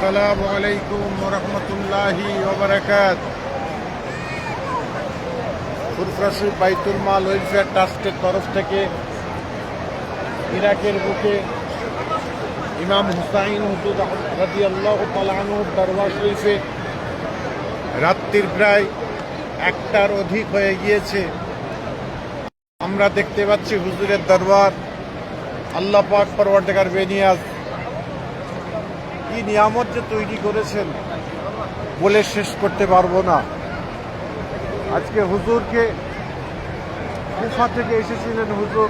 আসসালামু আলাইকুম রহমতুল্লাহি ওবরাকাত বাইতুল মাল ওয়েলফেয়ার ট্রাস্টের তরফ থেকে ইরাকের বুকে ইমাম হুসাইন হুজুর রাজি আল্লাহ তালানুর দরবার শরীফে রাত্রির প্রায় একটার অধিক হয়ে গিয়েছে। আমরা দেখতে পাচ্ছি হুজুরের দরবার। আল্লাহ পাক পরওয়ার্ডেকার বেনিয়াজ নিয়ামত যে তৈরি করেছেন বলে শেষ করতে পারব না। আজকে হুজুরকে কুফা থেকে এসেছিলেন হুজুর।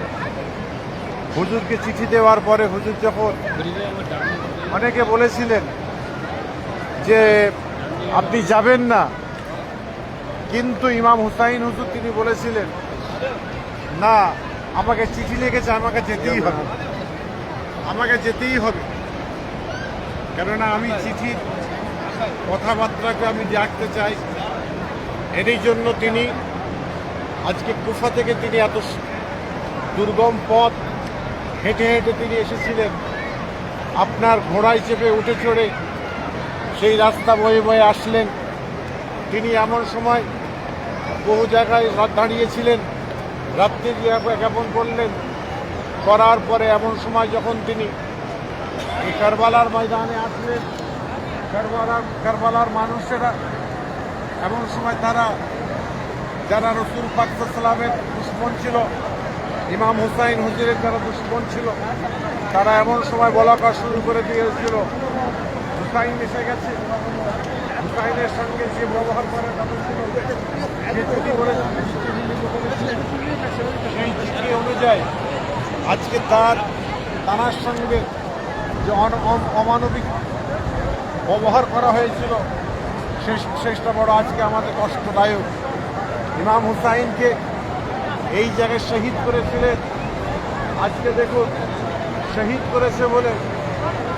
হুজুরকে চিঠি দেওয়ার পরে হুজুর যখন অনেকে বলেছিলেন যে আপনি যাবেন না, কিন্তু ইমাম হুসাইন হুজুর তিনি বলেছিলেন, না, আমাকে চিঠি লিখেছে, আমাকে যেতেই হবে। আমাকে যেতেই হবে। কেননা আমি চিঠির কথাবার্তাকে আমি রাখতে চাই। এরই জন্য তিনি আজকে কুফা থেকে তিনি এত দুর্গম পথ হেঁটে হেঁটে তিনি এসেছিলেন। আপনার ঘোড়ায় চেপে উঠে চড়ে সেই রাস্তা বয়ে বয়ে আসলেন। তিনি এমন সময় বহু জায়গায় দাঁড়িয়েছিলেন। রাত্রি জ্ঞাপন করলেন, করার পরে এমন সময় যখন তিনি কারবালার ময়দানে আসলেন কারবালার কারবালার মানুষেরা এমন সময় তারা, যারা রসুল পাকসালামের দুশ্মন ছিল, ইমাম হুসাইন হুজুরের যারা দুশ্মন ছিল, তারা এমন সময় বলাকা শুরু করে দিয়েছিল। হুসাইন এসে গেছে। হুসাইনের সঙ্গে যে ব্যবহার চিঠি সেই অনুযায়ী আজকে তার তানার সঙ্গে যে অমানবিক ব্যবহার করা হয়েছিল। শেষ শেষটা বড়, আজকে আমাদের কষ্টদায়ক। ইমাম হুসাইনকে এই জায়গায় শহীদ করেছিলেন। আজকে দেখুন, শহীদ করেছে বলে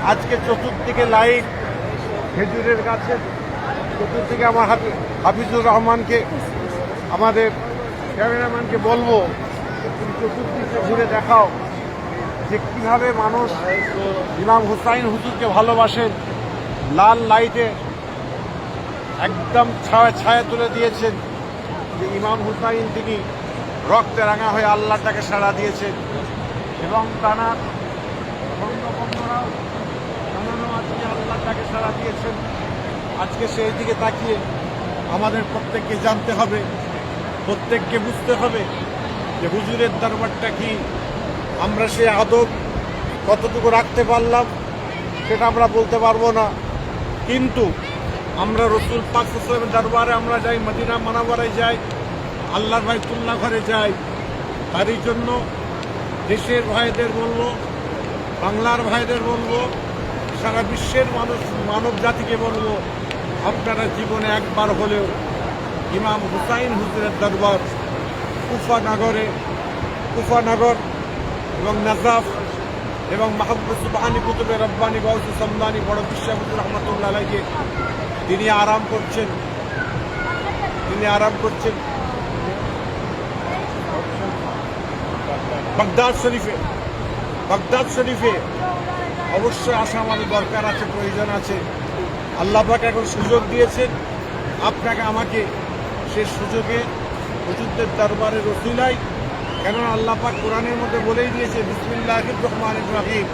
আজকে চতুর্দিকে লাইট খেজুরের গাছে। চতুর্দিকে আমার হাফি- হাফিজুর রহমানকে, আমাদের ক্যামেরাম্যানকে বলব তুমি চতুর্দিকে ঘুরে দেখাও। যে কীভাবে মানুষ ইমাম হুসাইন হুজুরকে ভালোবাসেন, লাল লাইটে একদম ছায়া ছায়া তুলে দিয়েছেন যে ইমাম হুসাইন তিনি রক্তে রাঙা হয়ে আল্লাহটাকে সাড়া দিয়েছেন। এবং তানার বন্ধুরাও তানারও আজকে আল্লাহটাকে সাড়া দিয়েছেন। আজকে সেই দিকে তাকিয়ে আমাদের প্রত্যেককে জানতে হবে, প্রত্যেককে বুঝতে হবে যে হুজুরের দরবারটা কি আমরা সে আদব কতটুকু রাখতে পারলাম সেটা আমরা বলতে পারব না। কিন্তু আমরা রসুল পাক দরবারে আমরা যাই, মদিনা মানাবারে যাই, আল্লাহর বাইতুল্লাহ ঘরে যাই, তারই জন্য দেশের ভাইদের বলব, বাংলার ভাইদের বলব, সারা বিশ্বের মানুষ, মানব জাতিকে বলব, আপনারা জীবনে একবার হলেও ইমাম হুসাইন হুসেনের দরবার কুফা নগরে, কুফা নগর এবং নাজাফ এবং মাহবুব সুবাহানি কুতুবে রব্বানি গৌসু সমদানি বড় বিশ্বাবুর রহমতুল্লাহ আলাইকে তিনি আরাম করছেন। তিনি আরাম করছেন। বাগদাদ শরীফে বাগদাদ শরীফে অবশ্যই আসা আমাদের দরকার আছে, প্রয়োজন আছে। আল্লাহ পাক এখন সুযোগ দিয়েছেন। আপনাকে, আমাকে সে সুযোগে হুজুরদের দরবারে রসিলাই কেননা আল্লাহ পাক কোরআনের মধ্যে বলেই দিয়েছে বিসমিল্লাহ রহমান রাহিম।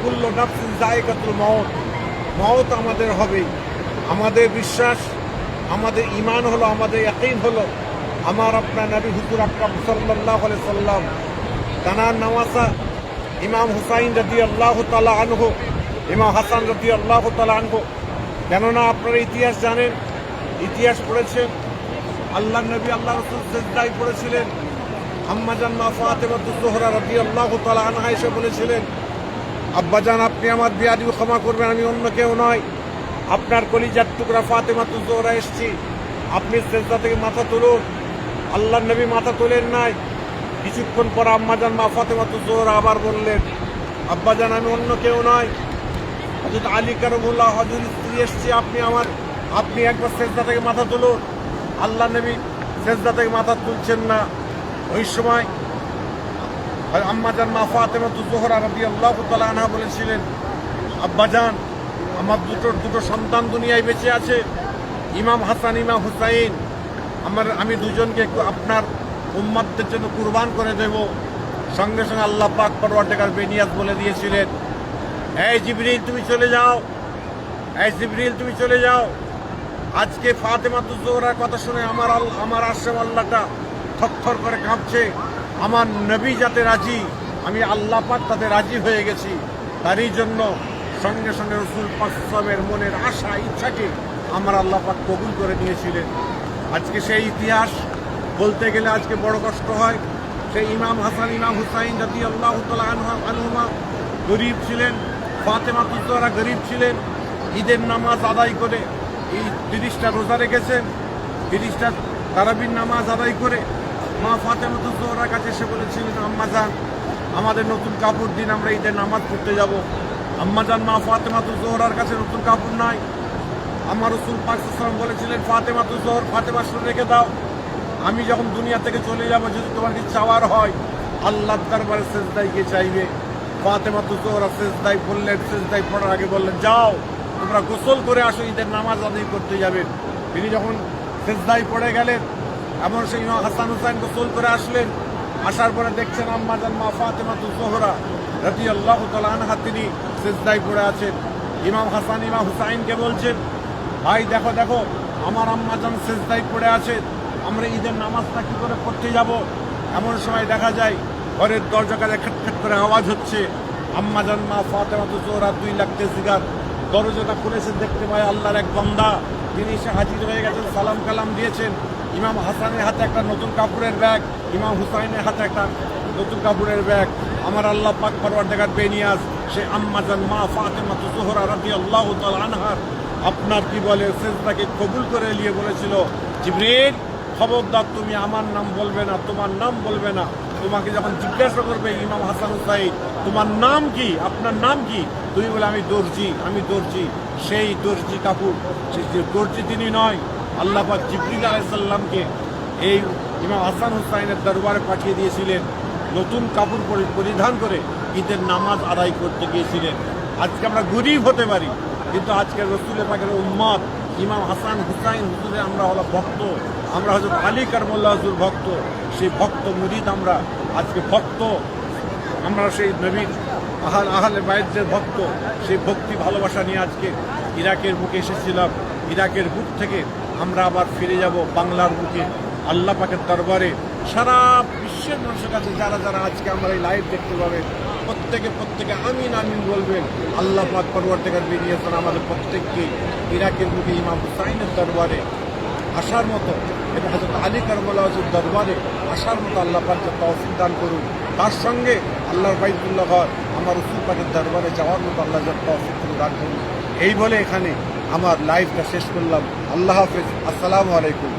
কুল্ল নাফসিন জায়গাতুল মত মত আমাদের হবেই আমাদের বিশ্বাস, আমাদের ইমান হলো, আমাদের ইয়াকিন হলো। আমার আপনার নবী হুজুর আকরাম সাল্লাহ সাল্লাম তানার নামাসা ইমাম হুসাইন রদি আল্লাহ তালা আনহ, ইমাম হাসান রদি আল্লাহ তালা আনহ। কেননা আপনারা ইতিহাস জানেন, ইতিহাস পড়েছেন আল্লাহ নবী আল্লাহ রসুল পড়েছিলেন। আম্মাজান মা ফাতেমাতু জোহরা আল্লাহ তালা আনহা এসে বলেছিলেন আব্বাজান আপনি আমার বিয়াদি ক্ষমা করবেন, আমি অন্য কেউ নয়। আপনার কলিজার টুকরা ফাতেমাতু জোহরা এসছি। আপনি সেজদা থেকে মাথা তুলুন। আল্লাহ নবী মাথা তোলেন নাই। কিছুক্ষণ পর আম্মাজান মা ফাতেমাতু জোহরা আবার বললেন আব্বাজান আমি অন্য কেউ নয়। হজরত আলী কারমুল্লাহ হজর স্ত্রী এসছি, আপনি আমার, আপনি একবার সেজদা থেকে মাথা তুলুন। আল্লাহ নবী সেজদা থেকে মাথা তুলছেন না। ওই সময় আম্মাজান মা ফাতেমাতু জোহরা রবি আল্লাহ আনহা বলেছিলেন আব্বাজান আমার দুটো দুটো সন্তান দুনিয়ায় বেঁচে আছে, ইমাম হাসান, ইমাম হুসাইন, আমার, আমি দুজনকে একটু আপনার উম্মাদদের জন্য কুরবান করে দেব। সঙ্গে সঙ্গে আল্লাহ পাক পরওয়ার্তেকার বেনিয়াত বলে দিয়েছিলেন, এই জিবরিল, তুমি চলে যাও, এই জিবরিল, তুমি চলে যাও। আজকে ফাতেমা তুজোহরার কথা শুনে আমার আমার আশ্রম আল্লাহটা থরথর করে কাঁপছে। আমার নবী যাতে রাজি, আমি আল্লাহ পাক তাতে রাজি হয়ে গেছি। তারই জন্য সঙ্গে সঙ্গে রসুল পাকসমের মনের আশা, ইচ্ছাকে আমার আল্লাহ পাক কবুল করে নিয়েছিলেন। আজকে সেই ইতিহাস বলতে গেলে আজকে বড় কষ্ট হয়। সেই ইমাম হাসান, ইমাম হুসাইন জাতি আল্লাহ আনহুমা গরিব ছিলেন, ফাতেমা তুজোহরা গরিব ছিলেন। ঈদের নামাজ আদায় করে এই তিরিশটা রোজা রেখেছেন। তিরিশটা তারাবির নামাজ আদায় করে মা ফাতেমাতুল জোহরার কাছে এসে বলেছিলেন আম্মা যান, আমাদের নতুন কাপড় দিন, আমরা ঈদের নামাজ পড়তে যাব। আম্মা যান, মা ফাতেমাতুল জোহরার কাছে নতুন কাপড় নাই। আমার রসুল পাকিস্তান বলেছিলেন ফাতেমাতুল জোহর ফাতেমা শুনে রেখে দাও। আমি যখন দুনিয়া থেকে চলে যাব, যদি তোমার কিছু চাওয়ার হয় আল্লাহ দরবারে সেজদাই গিয়ে চাইবে। ফাতেমা তো তোরা সেজদাই বললেন সেজদাই পড়ার আগে বললেন, যাও, তোমরা গোসল করে আসো, ঈদের নামাজ আদায় করতে যাবেন তিনি যখন সেজদাই পড়ে গেলেন এমন সেই হাসান হুসাইন গোসল করে আসলেন। আসার পরে দেখছেন আম্মাজান মা ফাতেমা তো জোহরা রাতি আল্লাহ আনহা, তিনি সেজদাই পড়ে আছেন। ইমাম হাসান, ইমাম হুসাইনকে বলছেন, ভাই, দেখো দেখো, আমার আম্মাজান সেজদাই পড়ে আছে। আমরা ঈদের নামাজটা কি করে পড়তে যাব? এমন সময় দেখা যায়, ঘরের দরজা কাজে খেট করে আওয়াজ হচ্ছে আম্মাজান মা ফাতেমা তো জোহরা, দুই লাখ তেজিগার দরজাটা খুলেছে, দেখতে পায় আল্লাহর এক বন্দা। তিনি এসে হাজির হয়ে গেছেন, সালাম কালাম দিয়েছেন। ইমাম হাসানের হাতে একটা নতুন কাপড়ের ব্যাগ, ইমাম হুসাইনের হাতে একটা নতুন কাপড়ের ব্যাগ। আমার আল্লাহ পাক পরওয়ার দেখার বেনিয়াস সে আম্মাজান মা ফাতেমা জোহরা রাদি আল্লাহ আনহার আপনার কি বলে, সেজদাকে কবুল করে নিয়ে বলেছিল, জিবরিল, খবরদার, তুমি আমার নাম বলবে না, তোমার নাম বলবে না। তোমাকে যখন জিজ্ঞাসা করবে ইমাম হাসান হুসাইন তোমার নাম কি? আপনার নাম কি? তুমি বলে, আমি দর্জি আমি দর্জি, সেই দর্জি কাপুর। যে দর্জি তিনি নয়, আল্লাহ জিবরিল আলাইসাল্লামকে এই ইমাম হাসান হুসাইনের দরবারে পাঠিয়ে দিয়েছিলেন। নতুন কাপড় পরি- পরিধান করে ঈদের নামাজ আদায় করতে গিয়েছিলেন। আজকে আমরা গরিব হতে পারি, কিন্তু আজকে রসুল পাখের উম্মত ইমাম হাসান হুসাইন হুজুরে আমরা হলো ভক্ত। আমরা হজরত আলী কারমুল্লাহ হুজুর ভক্ত। সেই ভক্ত মুরিদ আমরা, আজকে ভক্ত। আমরা সেই নবীর আহাল আহলে বাইদের ভক্ত। সেই ভক্তি ভালোবাসা নিয়ে আজকে ইরাকের বুকে এসেছিলাম। ইরাকের বুক থেকে আমরা আবার ফিরে যাব বাংলার বুকে আল্লাহ পাকের দরবারে সারা বিশ্বের মানুষের কাছে যারা যারা আজকে আমরা এই লাইভ দেখতে পাবেন প্রত্যেকে প্রত্যেকে আমিন আমিন বলবেন। আল্লাহ পাক পরবর থেকে বেরিয়েছেন আমাদের প্রত্যেককে ইরাকের বুকে ইমাম হুসাইনের দরবারে। আসার মতো এবং হজরত আলী কারমুল্লাহর দরবারে আসার মতো আল্লাহ পাক যে তৌফিক দান করুন। তার সঙ্গে আল্লাহর বাইতুল্লাহ ঘর, আমার রসুল পাকের দরবারে যাওয়ার মতো আল্লাহ তৌফিক তিনি দান করুন। এই বলে এখানে আমার লাইফটা শেষ করলাম। আল্লাহ হাফেজ। আসসালামু আলাইকুম।